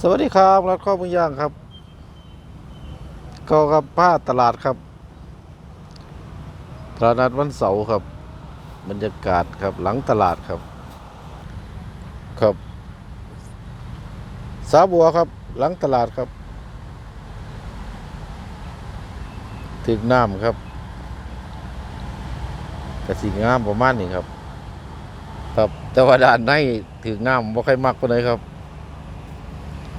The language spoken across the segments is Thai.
สวัสดีครับรัดข้อมือย่างครับก็กับผ้าตลาดครับตลาดนัดวันเสาร์ครับ บรรยากาศครับหลังตลาดครับ ครับ สาบัวครับ หลังตลาดครับถึกน้ำครับกระสีงามประมาณนี้ครับ ครับแต่ว่าด้านในถึกน้ำบ่ค่อยมักปานใดครับ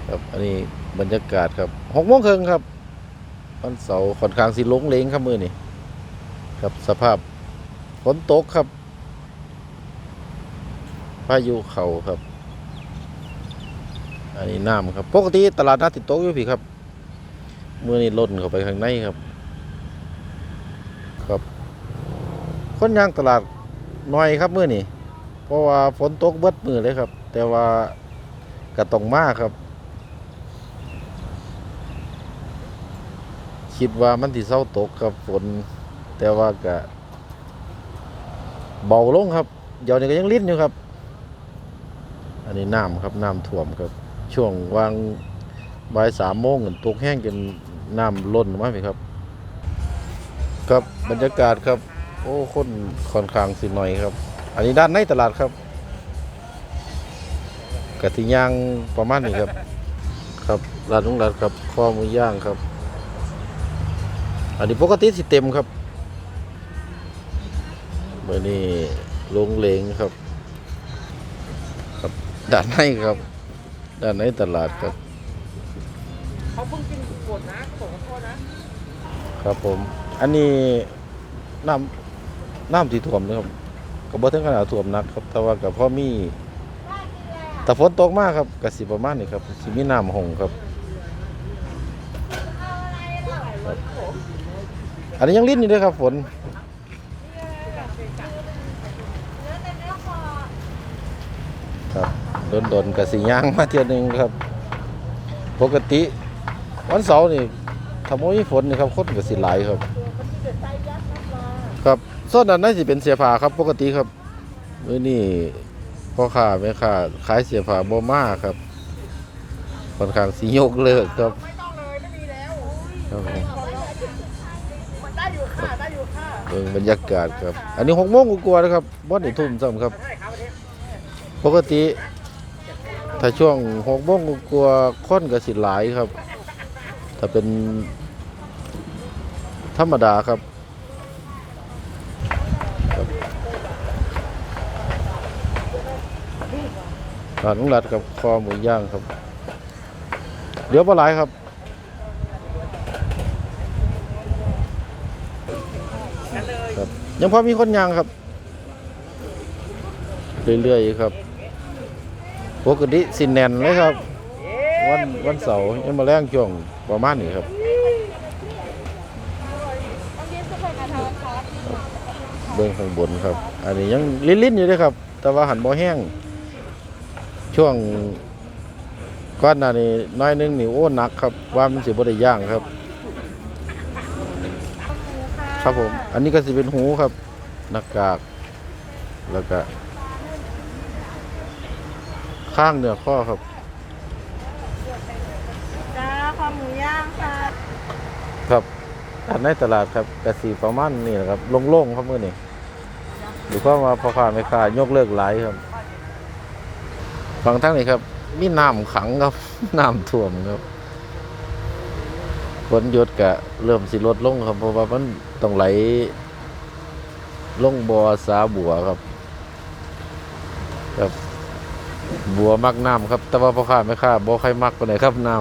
ครับอันนี้บรรยากาศครับหกโมงครึ่งครับวันเสาร์ค่อนข้างสิลงเลงครับมือนี่ครับสภาพฝนตกครับพายุเข่าครับ อันนี้น้ำครับ ปกติตลาดนัดติดโต๊ะอยู่พี่ครับมือนี่ล่นเข้าไปข้างในครับ ครับ คนย่างตลาดน้อยครับมือนี่เพราะว่าฝนตกเบิดมือเลยครับ แต่ว่ากระตองมากครับ คิดว่ามันที่เศร้าตกครับฝน แต่ว่าก็เบาลงครับ เดี๋ยวนี้ก็ยังลิ้นอยู่ครับ อันนี้น้ำครับน้ำท่วมครับ ช่วงวางบ่ายสามโมงตกแห้งจนน้ำล้นมาไหมครับ ครับบรรยากาศครับ โอ้คนค่อนข้างสิหน่อยครับ อันนี้ด้านในตลาดครับกะทิย่างประมาณนี้ครับ ครับร้านลุงรัดครับข้อหมูย่างครับ อันนี้ปกติสิเต็มครับเมื่อนี้ลงเลงครับ ครับด้านในครับ ด้านในตลาดครับเขาเพิ่งกินกดนะเขาบอกขอโทษนะครับผม อันนี้น้ำน้ำที่ท่วมนะครับก็บ่ถึงขนาดท่วมหนักครับ แต่ว่ากับพ่อมีแต่ฝนตกมากครับก็สิประมาณนี้ครับสิมีน้ำหงครับครับ อันนี้ยังลิ้นอยู่ด้วยครับฝนครับโดนโดนๆกสีย่างมาเที่ยวหนึ่งครับ ปกติ วันเสาร์นี่ถ้าบ่มีฝนนี่ครับคนก็สิหลครับ ครับส่วนนั้นน่าสิเป็นเสียผ้าครับ ปกติครับมื้อนี้พ่อค้าแม่ค้าขายเสียผ้าบ่มาครับค่อนข้างสิยกเลิกครับไม่ต้องเลยไม่มีแล้วครับผม มันได้อยู่ค่ะได้อยู่ค่ะ เบิ่งบรรยากาศครับ อันนี้6โมงกว่าๆนะครับบ่ได้ทุ่มซ้ำครับ ปกติ ถ้าช่วงหกโมงกลัวาคนก็สิหลายครับ ถ้าเป็น ธรรมดาครับครับร้านลุงรัดกับคอหมูย่างครับ เดี๋ยวปลาไหลายครับ ครับ ยังพอมีคนย่างครับ เรื่อยๆครับปกติสินแนนเลยครับ วันวันเสาร์ยังมาแรงช่วงประมาณนี้ครับเบื้องข้างบนครับ อันนี้ยังลิ้นๆอยู่เลยครับ แต่ว่าหันบ่แห้ง ช่วงก้อนหน้านี้น้อยนึงนี่โอ้หนักครับว่ามันสิบ่ได้ย่างครับ ครับผม อันนี้ก็สิเป็นหูครับหน้ากาก แล้วก็ ข้างเนื้อข้อครับจ้าข้าวหมูย่างค่ะครับอันในตลาดครับกระสีประมาณนี่แหละครับโล่งๆครับมื่อนี้ดูข้ามาพอค้าไม่ค้ายกเลิกหลายครับฝั่งทั้งนี้ครับ มีน้ำขังครับน้ำท่วมครับฝนหยุดกะเริ่มสิลดลงครับเพราะว่ามัน ต้องไหลลงบ่อสาบัวครับครับ บัวมักน้ำครับ แต่ว่าพ่อค้าไม่ค้าบ่ใครมักไปไหนครับน้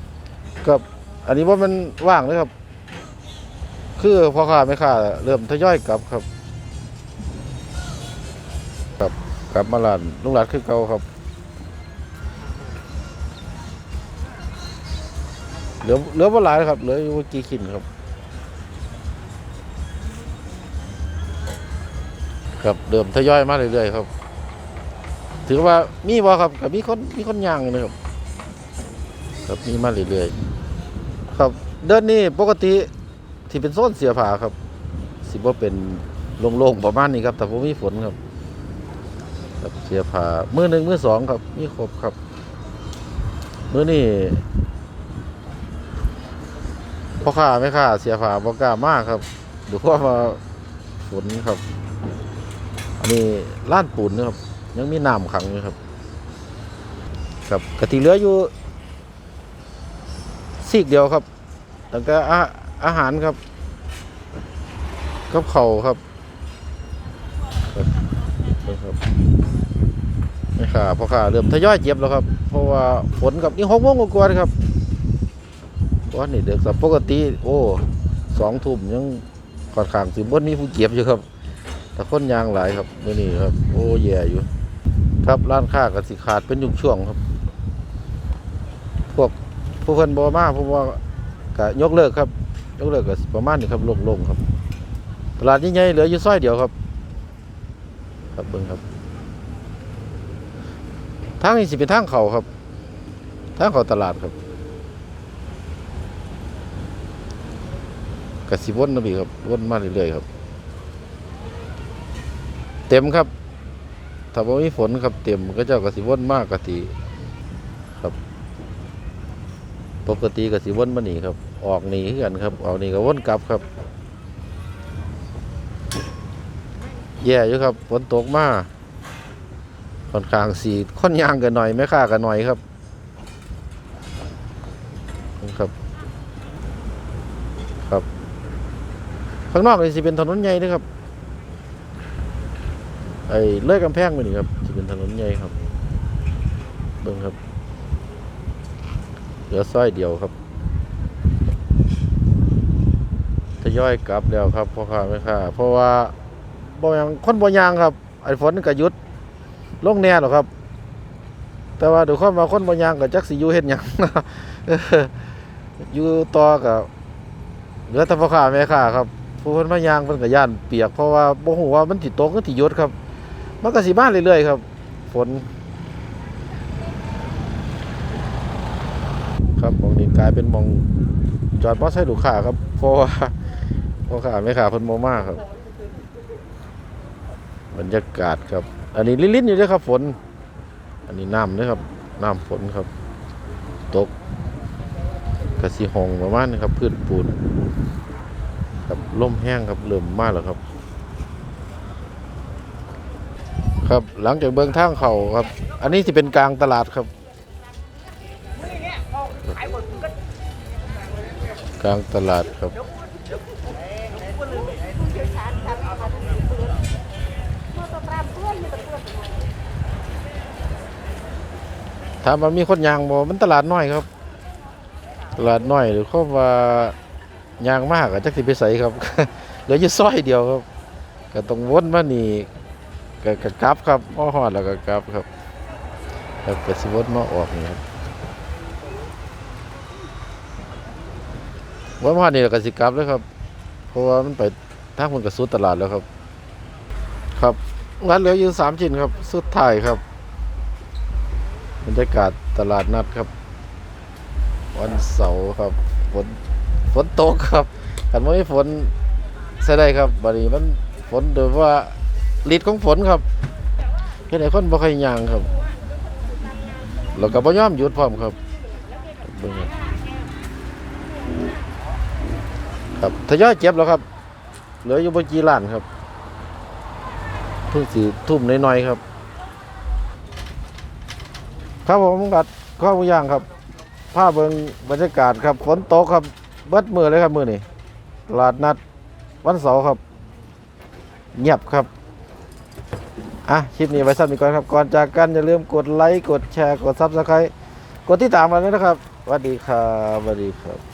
ำครับอันนี้ว่ามันว่างเลยครับ คือพ่อค้าแม่ค้าเริ่มทยอยกลับครับครับกลับมาลานลุงหลานคือเก่าครับเหลือเหลือบ่หลายครับเหลืออยู่บ่กี่ขินครับ ครับเดิมทยอยมาเรื่อยๆครับ ถือว่ามีบ่ครับกับมีคนมีคนย่างอยู่นะครับครับมีมาเรื่อยๆครับเดือนนี้ปกติที่เป็นโซนเสียผาครับ สิบ่เป็นโล่งๆประมาณนี้ครับ แต่ผมมีฝนครับ ครับเสียผามือหนึ่งมือสองครับ มีครบครับมือนี้พ่อค้าแม่ค้าเสียผาบ่กล้ามากครับดูว่ามาฝนครับ นนี้ล้านปูนนะครับ ยังมีน้ำขังอยู่ครับ ครับกะทิเหลืออยู่ซีกเดียวครับตั้งแต่อาอาหารครับกับเขาวครับครับครับนี่ค่ะพ่อค้าเริ่มทยอยเจ็บแล้วครับ เพราะว่าฝนกับนี่หกโมงกว่าครับวันนี้เด็กสับปกติ โอ้สองทุ่มยังค่อนข้างสิบนมีผู้เก็บอยู่ครับ แต่คนยางหลายครับมื่อนี้ครับ โอ้แย่อยู่ ครับร้านค้ากสิขาดเป็นยุคช่วงครับ พวกผู้เพิ่นบ่มาเพราะว่าก็ยกเลิกครับ ยกเลิกก็สิประมาณนี้ครับลงๆครับ ตลาดใหญ่ๆเหลืออยู่ซอยเดียวครับ ครับเบิ่งครับทางนี้สิเป็นทางเขาครับทางเขาตลาดครับกสิวนนะพี่ครับวนมาเรื่อยๆครับ เต็มครับ ถ้าบ่มีฝนครับเต็มก็เจ้าก็สิวนมากกะติครับ ปกติก็สิวนมาหนีครับ ออกนี่คือกันครับ ออกหนีก็วนกลับครับ แย่อยู่ครับฝนตกมาค่อนข้างสีค่อนยางกันหน่อยไม่ค่ากันหน่อยครับ ครับ ครับ ข้างนอกนี่สิเป็นถนนใหญ่เด้อครับ ไอ้เลื่อยกำแพงไปนี่ครับจะเป็นถนนใหญ่ครับเบิ่งครับ เหลือซ้อยเดียวครับทยอยกลับแล้วครับพ่อค้าแม่ค้าเพราะว่าบ่ยังคนบ่ยางครับ ไอ้ฝนก็หยุดลงแน่หรอครับ แต่ว่าเดี๋ยวคนมาคนบ่ยางก็จักสิอยู่เฮ็ดหยังอยู่ต่อกับเหลือแต่พ่อค้าแม่ค้าครับผู้คนมายางเพิ่นก็ย่านเปียกเพราะว่าบ่ฮู้ว่ามันสิตกหรือสิหยุดครับ มันก็สิมานเรื่อยๆครับ ฝน ครับมองนี้กลายเป็นมองจอดมอไซค์ลูกค้าครับ เพราะว่าพ่อค้าไม่ขาเพิ่นโมมากครับ บรรยากาศครับ อันนี้ลิ้นๆอยู่ด้วยครับ ฝน อันนี้น้ำนะครับน้ำฝนครับ ตกกระสีหงประมาณนี้ครับ พืชปูนครับล่มแห้งครับเริ่มมากแล้วครับ ครับหลังจากเบิ้งทางเขาครับ อันนี้จะเป็นกลางตลาดครับมื่อเนี้ยพอขายหมดมันก็กลางตลาดครับ ถามว่ามีคนยางบ่มันตลาดน้อยครับ ตลาดน้อยหรือเขาว่ายางมากอะจักสิไปใส่ครับ เหลืออยู่ซอยเดียวครับ ก็ต้องวนมานี่ ก็กกลับครับมาฮอดแล้วก็กลับครับแล้วก็สิวมาออกนี่ครับวนมาฮอดนี่แล้วก็สิกลับเลยครับ เพราะว่ามันไปทางมันก็สุดตลาดแล้วครับ ครับงานเหลืออยู่สามชิ้นครับ สุดท้ายครับบรรยากาศตลาดนัดครับ วันเสาร์ครับฝนฝนตกครับกันไม่ฝนใช่ได้ครับบัดนี้มันฝนโดยว่า ฤทธิ์ของฝนครับเฮ็ดให้คนบ่ค่อยย่างครับ แล้วก็บ่ยอมหยุดพร้อมครับเบิ่งครับทยอยเจ็บแล้วครับ เหลืออยู่บ่กี่ล้านครับ เพิ่งสิทุ่มน้อยๆครับ ครับผมกัดข้าวมูย่างครับภาพเบิงบรรยากาศครับฝนตกครับ เบิดมือเลยครับมือนี่ตลาดนัดวันเสาร์ครับ เงียบครับ อะคลิปนี้ไว้สั้นอีกก่อนครับ ก่อนจากกันอย่าลืมกดไลค์กดแชร์กดซับสไครต์กดติดตามมาด้วยนะครับสวัสดีครับสวัสดีครับ